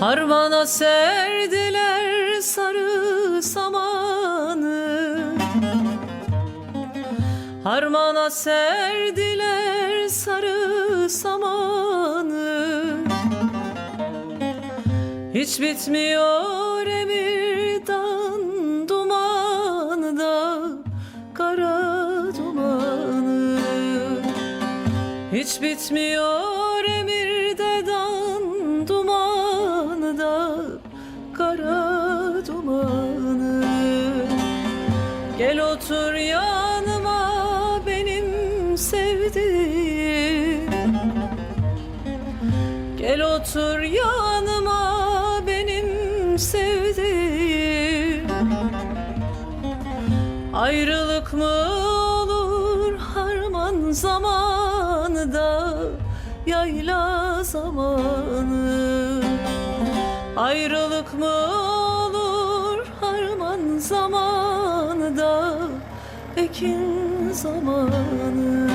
Harmana serdiler sarı samanı. Harmana serdiler sarı samanı. Hiç bitmiyor emirdan dumanı da kara dumanı. Hiç bitmiyor emirde kara dumanı Gel otur yanıma benim sevdiğim. Gel otur yanıma benim sevdiğim. Ayrılık mı olur harman zamanı da yayla zamanı. Ayrılık mı ekin zamanı.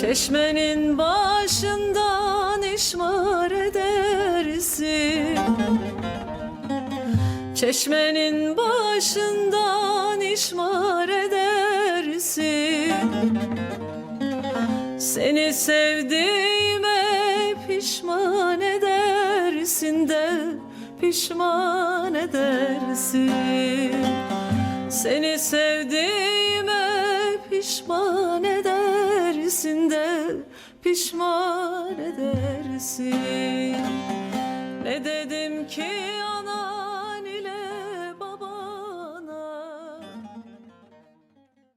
Çeşmenin başından işmar Çeşmenin başından işmar edersin. Seni sevdiğime pişman edersin de pişman edersin. Seni sevdiğime pişman edersin de pişman edersin. Ne dedim ki